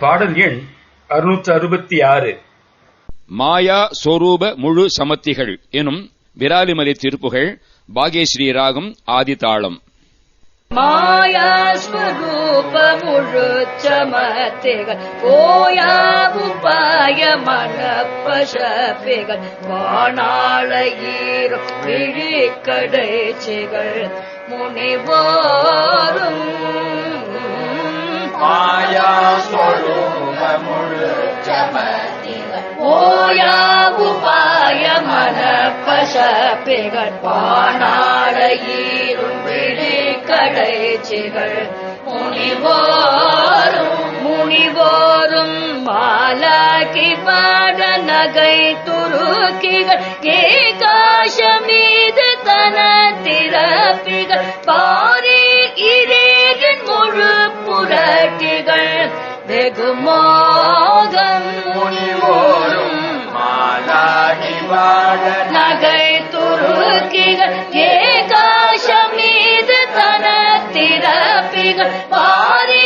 பாடல் எண் அறுநூற்று அறுபத்தி ஆறு. மாயா சொரூப முழு சமத்திகள் எனும் விராலிமலை திருப்புகள் பாகேஸ்ரீ ராகம் ஆதிதாளம். மாயாஸ்வரூப முழுச்சமத்தைகள் ஓயாவுபாய மனப்பசப்பைகள் வாணாளையீரும் விழிக்கடைச்சிகள் முனிவோரும் ஓயாவுபாய மனப்பசப்பைகள் வாணாளையீரும் விழிக்கடைச்சிகள் முனிவோரும் முனிவோரும் மாலாகி பாட நகை துருக்கிகள் ஏகாஷ மீது தன திறப்பிகள் பாரி இரேகன் முழு புரட்டிகள் வெகுமோகம் முனிவோரும் நகை துருக்கிகள் ஏகாஷ திறப்பிகள் பாரி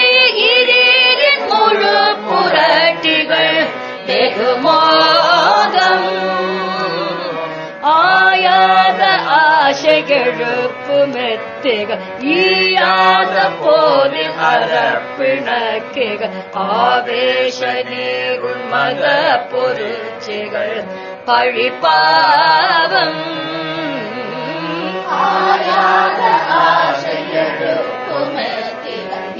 முழு புரட்டிகள் வெகுமோகம் ஆயாத ஆசைகெழுப்பு மெத்திகள் ஈயாத போதில் அரப்பிணக்கிகள் ஆவேச நீருள் மத பொருச்சிகள் பழிப்பாவம். ஆயாத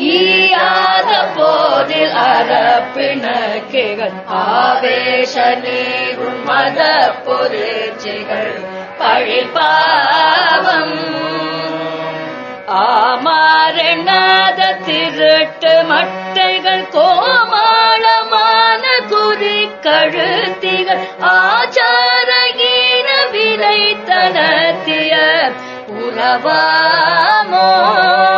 ஈயாத போதில் அரப்பிணக்கிகள் ஆவேஷ நீரும் மத பொருச்சிகள் பழிப்பாவம் ஆமாரணாத திருட்டு மட்டைகள் கோமாளமான குறி கழுத்திகள். ஆச்சாரகீன விலை தனத்திய உறவாமோ?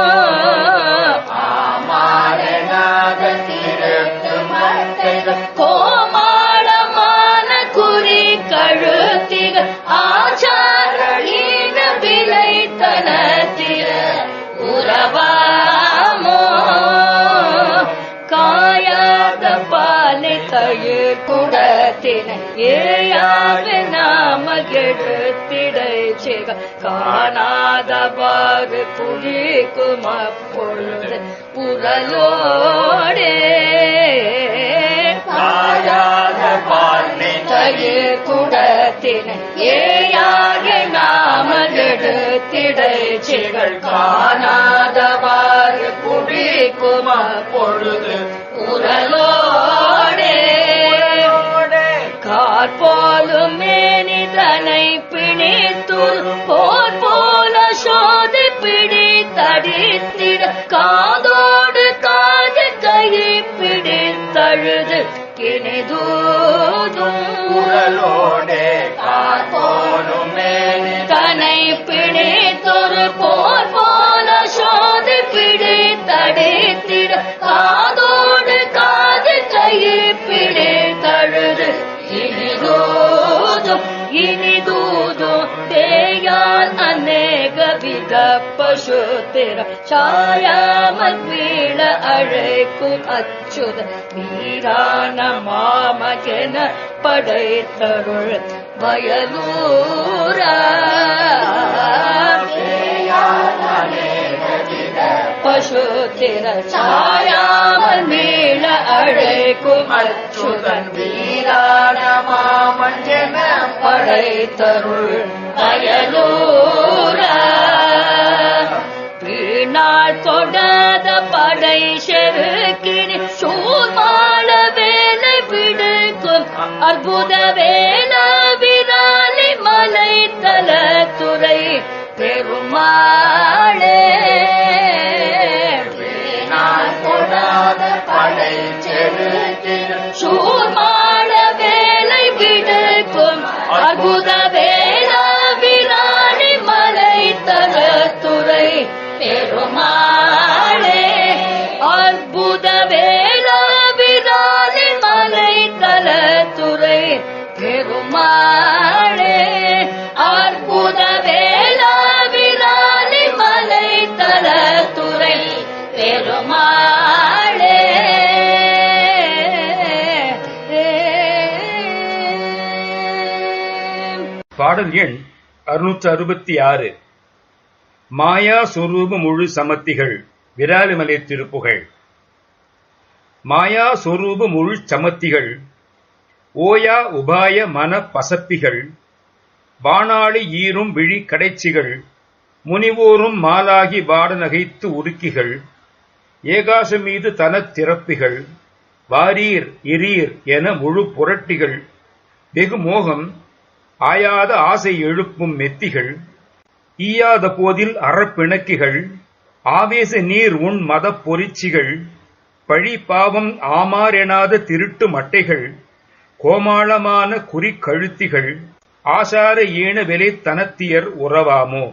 ஏயாத நாம கெடுத்திடை செய்க. காணாதவாறு புலிக்கும் அப்பொழுது புரலோடே தயிர் குடத்தினை ஏயாக நாம எடுத்திடை சிகள் காணாதவாறு குடிக்கும் பொழுது Allah पशुतेर चायाम वील अरे कु अच्छुद मीरा न मामजन पड तरु वयनूरा पशुतेर छायाम वील अरे मामजन पड तरु வீணாள் தொடாத படை செருக்கினி சூர்மாள வேலை விடுக்கும் அற்புத வேலா விராலி மலை தல துறை பெருமாளே தொடாத படை சூர்மாள வேலை விடுக்கும் அற்புத பாடல் எண் அறுநூற்று அறுபத்தி ஆறு மாயா சொரூப முழு சமத்திகள் விராலிமலை திருப்புகள். மாயா சொரூப முழு சமத்திகள் ஓயா உபாய மன பசப்பிகள். வானாளி ஈரும் விழி கடைச்சிகள் முனிவோரும் மாலாகி வாட நகைத்து உருக்கிகள். ஏகாசம் மீது தன திறப்பிகள் வாரீர் இரீர் என முழு புரட்டிகள். வெகு மோகம் ஆயாத ஆசை எழுப்பும் மெத்திகள் ஈயாத போதில் அறப்பிணக்கிகள் ஆவேச நீர் உன் மதப் பொறிச்சிகள் பழி பாவம் ஆமாரெனாத திருட்டு மட்டைகள் கோமாளமான குறிக்கழுத்திகள் ஆசார ஈன விலை தனத்தியர் உறவாமோ?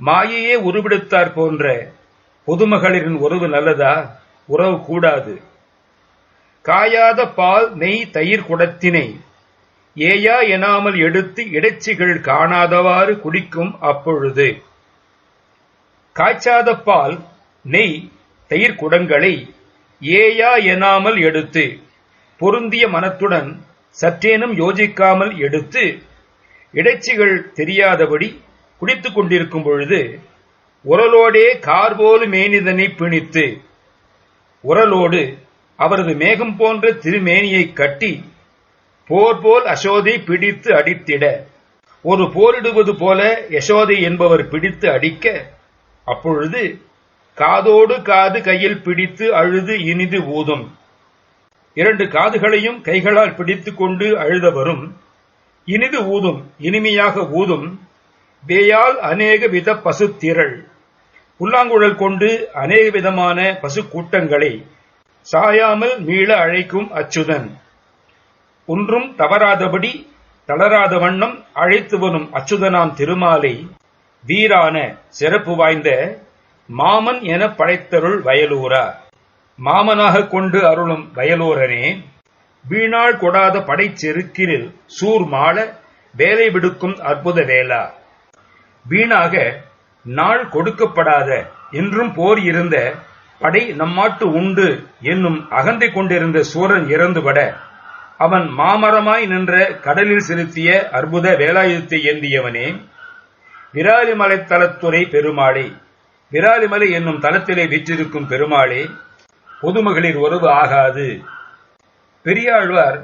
மாயையே உருவெடுத்தார் போன்ற பொதுமகளிரின் உறவு நல்லதா? உறவு கூடாது. காயாத பால் நெய் தயிர் குடத்தினை ஏயா எனாமல் எடுத்து இடைச்சிகள் காணாதவாறு குடிக்கும் அப்பொழுது. காய்ச்சாத பால் நெய் தயிர் குடங்களை ஏயா எனாமல் எடுத்து பொருந்திய மனத்துடன் சற்றேனும் யோசிக்காமல் எடுத்து இடைச்சிகள் தெரியாதபடி குடித்துக் கொண்டிருக்கும் பொழுது உரலோடே கார்போலு மேனிதனை பிணித்து உரலோடு அவரது மேகம் போன்ற திருமேனியை கட்டி போர் போல் அசோதை பிடித்து அடித்திட. ஒரு போரிடுவது போல யசோதை என்பவர் பிடித்து அடிக்க. அப்பொழுது காதோடு காது கையில் பிடித்து அழுது இனிது ஊதும். இரண்டு காதுகளையும் கைகளால் பிடித்துக் கொண்டு அழுத வரும் இனிது ஊதும் இனிமையாக ஊதும். வேயால் அநேக வித பசு திரள் புல்லாங்குழல் கொண்டு அநேக விதமான பசு கூட்டங்களை சாயாமல் மீள அழைக்கும் அச்சுதன். ஒன்றும் தவறாதபடி தளராத வண்ணம் அழைத்து வரும் அச்சுதனாம் திருமாலை வீரான சிறப்பு வாய்ந்த மாமன் என படைத்தருள் வயலூரா. மாமனாக கொண்டு அருளும் வயலூரனே வீணாள் கொடாத படைச்செருக்கினில் சூர் மாள வேலை விடுக்கும் அற்புத வேளா. வீணாக நாள் கொடுக்கப்படாத என்றும் போர் இருந்த படை நம்மாட்டு உண்டு என்னும் அகந்தை கொண்டிருந்த சூரன் இறந்துபட அவன் மாமரமாய் நின்ற கடலில் செலுத்திய அற்புத வேலாயுதத்தை ஏந்தியவனே. விராலிமலை தலத்துறை பெருமாளே. விராலிமலை என்னும் தலத்திலே வீற்றிருக்கும் பெருமாளே பொதுமகளிர் உறவு ஆகாது. பெரியாழ்வார்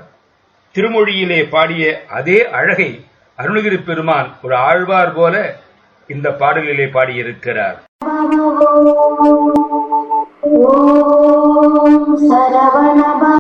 திருமொழியிலே பாடிய அதே அழகை அருணகிரி பெருமான் ஒரு ஆழ்வார் போல இந்த பாடலிலே பாடியிருக்கிறார். ஓம் சரவணபா